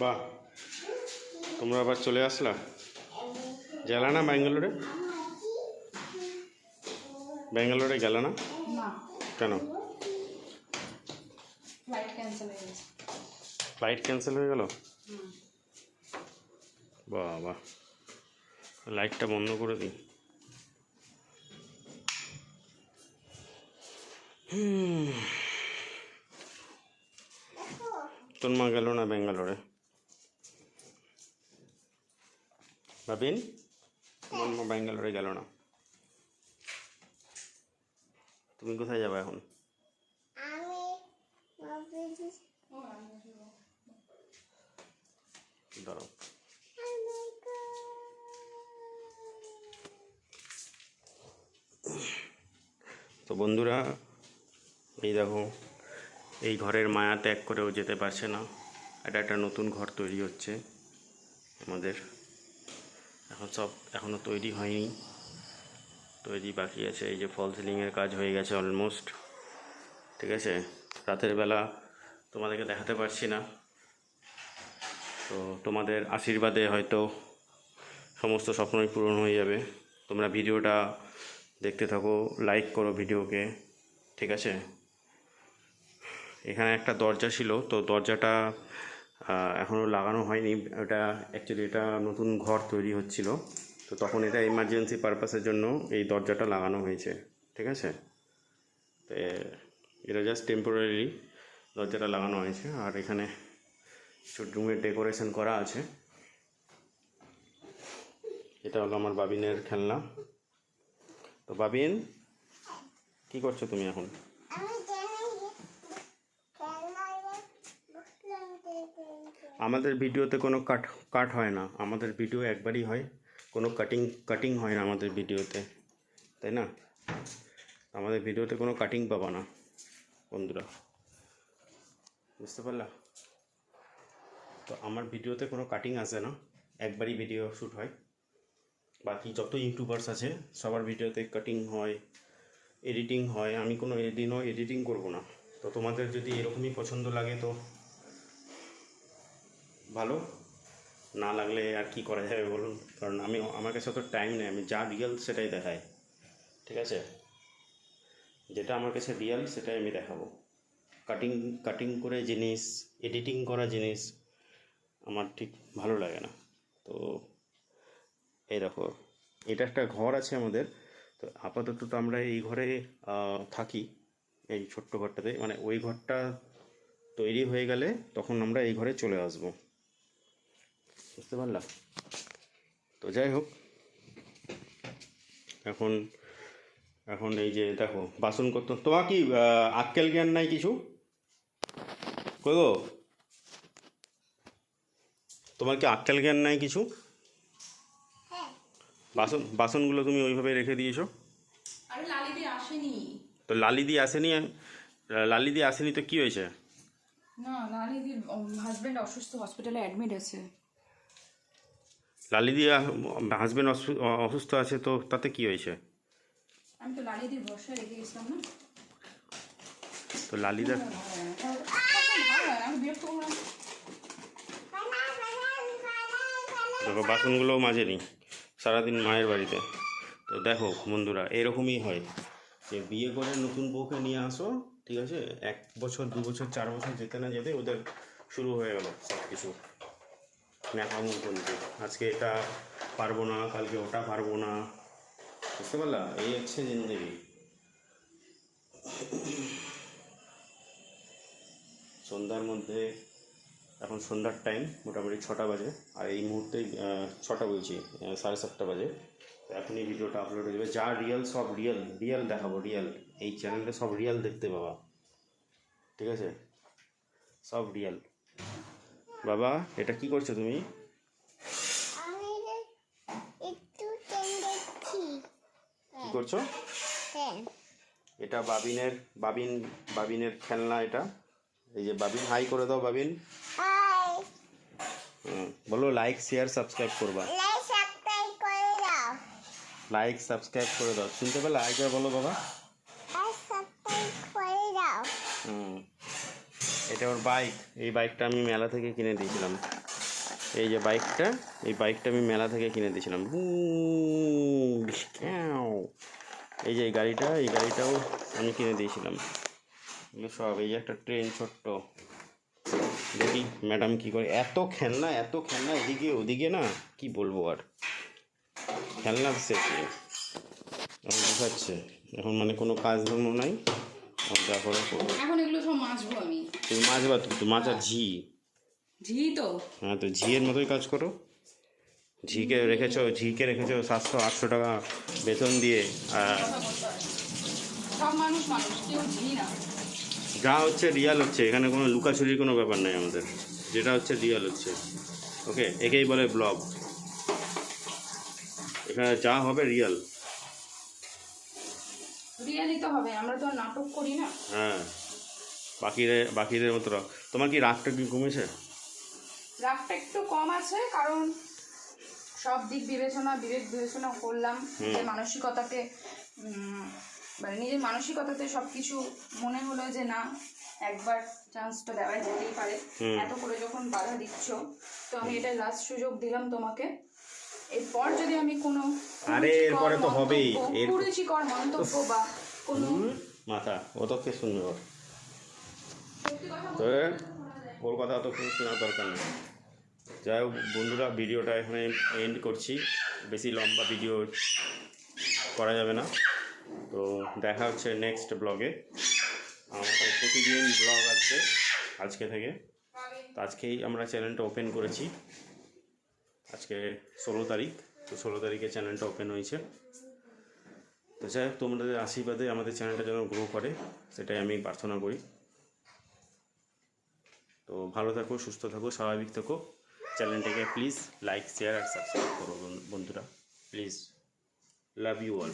বাহ। তোমরা আবার চলে আসলা? গেলা না ব্যাঙ্গালোরে? ব্যাঙ্গালোরে গেল না? কেন? ফ্লাইট ক্যান্সেল হয়ে গেল? বাহ বাহ লাইটটা বন্ধ করে দিই। তোর মা গেল না ব্যাঙ্গালোরে? ভাবিন তোমার মা ব্যাঙ্গালোরে গেল না। তুমি কোথায় যাবে এখন? দাঁড়াও তো বন্ধুরা এই দেখো এই ঘরের মায়া ত্যাগ করেও যেতে পারছে না। এটা একটা নতুন ঘর তৈরি হচ্ছে আমাদের। এখন সব এখনও তৈরি হয়নি। তৈরি বাকি আছে, এই যে ফল সিলিংয়ের কাজ হয়ে গেছে অলমোস্ট ঠিক আছে? রাতের বেলা তোমাদেরকে দেখাতে পারছি না। তো তোমাদের আশীর্বাদে হয়তো সমস্ত স্বপ্নই পূরণ হয়ে যাবে। তোমরা ভিডিওটা দেখতে থাকো লাইক করো ভিডিওকে, ঠিক আছে? এখানে একটা দরজা ছিল, তো দরজাটা এখনও লাগানো হয়নি। এটা অ্যাকচুয়ালি এটা নতুন ঘর তৈরি হচ্ছিল। তো তখন এটা এমার্জেন্সি পারপাসের জন্য এই দরজাটা লাগানো হয়েছে। ঠিক আছে? তো এটা জাস্ট টেম্পোরারি দরজাটা লাগানো হয়েছে। আর এখানে রুমের ডেকোরেশন করা আছে। এটা হলো আমার বাবিনের খেলনা। তো বাবিন, কি করছ তুমি এখন? আমাদের ভিডিওতে কোনো কাট কাট হয় না। আমাদের ভিডিও একবারই হয়। কোনো কাটিং কাটিং হয় না আমাদের ভিডিওতে। তাই না? আমাদের ভিডিওতে কোনো কাটিং পাবা না, বন্ধুরা। বুঝতে পারলা? তো আমার ভিডিওতে কোনো কাটিং আসে না। একবারই ভিডিও শ্যুট হয়। বাকি যত ইউটিউবার্স আছে, সবার ভিডিওতে কাটিং হয় এডিটিং হয়। আমি কোনো এদিনও এডিটিং করব না। তো তোমাদের যদি এরকমই পছন্দ লাগে তো ভালো? না লাগলে আর কি করা যাবে বলুন? কারণ আমি, আমার কাছে অত টাইম নেই, আমি যা রিয়েল সেটাই দেখাই। ঠিক আছে? যেটা আমার কাছে রিয়েল সেটাই আমি দেখাবো। কাটিং কাটিং করে জিনিস এডিটিং করা জিনিস আমার ঠিক ভালো লাগে না। তো এই দেখো, এটা একটা ঘর আছে আমাদের। তো আপাতত তো আমরা এই ঘরে থাকি, এই ছোট্ট ঘরটাতে। মানে ওই ঘরটা তৈরি হয়ে গেলে তখন আমরা এই ঘরে চলে আসব। বুঝতে পারলাম। তো যাই হোক এখন এখন এই যে দেখো বাসন করতে তোমার কি আক্কেল জ্ঞান নাই কিছু? কই গো? তোমার কি আক্কেল জ্ঞান নাই কিছু? বাসন বাসনগুলো তুমি ওইভাবে রেখে দিয়েছ? আরে লালিদি আসেনি। তো লালিদি আসেনি লালিদি আসেনি তো কি হয়েছে? না লালিদির হাজবেন্ড অসুস্থ হসপিটালে অ্যাডমিট আছে। লালিদি হাজবেন্ড অসুস্থ আছে তো তাতে কি হয়েছে? আমি তো লালিদির ভরসায় রেখে গেছিলাম না। তো লালিদা দেখো বাসনগুলোও মাজেনি সারাদিন মায়ের বাড়িতে। তো দেখো বন্ধুরা এরকমই হয়। যে বিয়ে করে নতুন বউকে নিয়ে আসো ঠিক আছে? এক বছর দু বছর চার বছর যেতে না যেতে ওদের শুরু হয়ে গেল সব কিছু ন্যাকামুখন্তি আজকে এটা পারব না, কালকে ওটা পারব না। বুঝতে পারলা? এই হচ্ছে জিন্দগি। সন্ধ্যার মধ্যে, এখন সন্ধ্যার টাইম মোটামুটি ছটা বাজে। আর এই মুহূর্তে ছটা বলছি সাড়ে সাতটা বাজে। তো এখনই ভিডিওটা আপলোড হয়ে যাবে। যা রিয়েল সব রিয়েল রিয়েল দেখাবো রিয়েল এই চ্যানেলে সব রিয়েল দেখতে পাবা। ঠিক আছে? সব রিয়েল বাবা এটা কি করছ তুমি? কি করছ? হ্যাঁ। এটা বাবিনের বাবিন বাবিনের খেলনা এটা। এই যে বাবিন হাই করে দাও বাবিন। বলো লাইক শেয়ার সাবস্ক্রাইব করবা। লাইক সাবস্ক্রাইব করে দাও। লাইক সাবস্ক্রাইব করে দাও। শুনতে পেলে আরেকবার বলো বাবা লাইক সাবস্ক্রাইব করে দাও হুম এটা ওর বাইক এই বাইকটা আমি মেলা থেকে কিনে দিয়েছিলাম। এই যে বাইকটা এই বাইকটা আমি মেলা থেকে কিনে দিয়েছিলাম। এই যে এই গাড়িটা, এই গাড়িটাও আমি কিনে দিয়েছিলাম। এগুলো সব, এই যে একটা ট্রেন ছোট্ট। দেখি ম্যাডাম কি করে, এত খেলনা এত খেলনা এদিকে, ওদিকে না, কি বলব আর। খেলনা শেষ নেই এখন মানে কোনো কাজ ধর্ম নাই। যা করে। এখন এগুলো সব মাছবো আমি। তুমি মাছ বা তো মাছ আর ঝি ঝি তো? হ্যাঁ তো ঝিয়ের মতোই কাজ করো। ঝিকে রেখেছো ঝিকে রেখেছো সাতশো আটশো টাকা বেতন দিয়ে আর যা হচ্ছে রিয়াল হচ্ছে এখানে কোনো লুকাচুরির কোনো ব্যাপার নাই আমাদের। যেটা হচ্ছে রিয়াল হচ্ছে। ওকে একেই বলে ব্লগ। এখানে যা হবে রিয়ালি। তো হবে আমরা তো নাটক করি না। হ্যাঁ বাকিদের বাকিদের মতো রাগ তোমার কি রাগটা কি কমেছে? রাগটা একটু কম আছে কারণ সব দিক বিবেচনা বিবেক বিবেচনা করলাম যে মানসিকতাকে মানে নিজের মানসিকতাতে সব কিছু মনে হলো যে না একবার চান্সটা দেওয়া যেতেই পারে। এত করে যখন বাধা দিচ্ছ তো আমি এটা লাস্ট সুযোগ দিলাম তোমাকে। এরপর যদি আমি কোনো আরে, এরপরে তো হবেই। কুরুচিকর মন্তব্য বা মাথা ও তো কে শুনবে ওর তো ওর কথা তো কিছু শোনার দরকার নেই। যাই হোক বন্ধুরা ভিডিওটা এখানে এন্ড করছি। বেশি লম্বা ভিডিও করা যাবে না। তো দেখা হচ্ছে নেক্সট ব্লগে আমাদের প্রতিদিন ব্লগ আসবে আজকে থেকে। তো আজকেই আমরা চ্যানেলটা ওপেন করেছি। আজকে ষোলো তারিখ। তো ষোলো তারিখে চ্যানেলটা ওপেন হয়েছে। তো যাই হোক, তোমাদের আশীর্বাদে আমাদের চ্যানেলটা যেন গ্রো করে, সেটাই আমি প্রার্থনা করি। তো ভালো থাকো, সুস্থ থাকো, স্বাভাবিক থাকো। চ্যানেলটাকে প্লিজ লাইক শেয়ার আর সাবস্ক্রাইব করো বন্ধুরা। Please love you all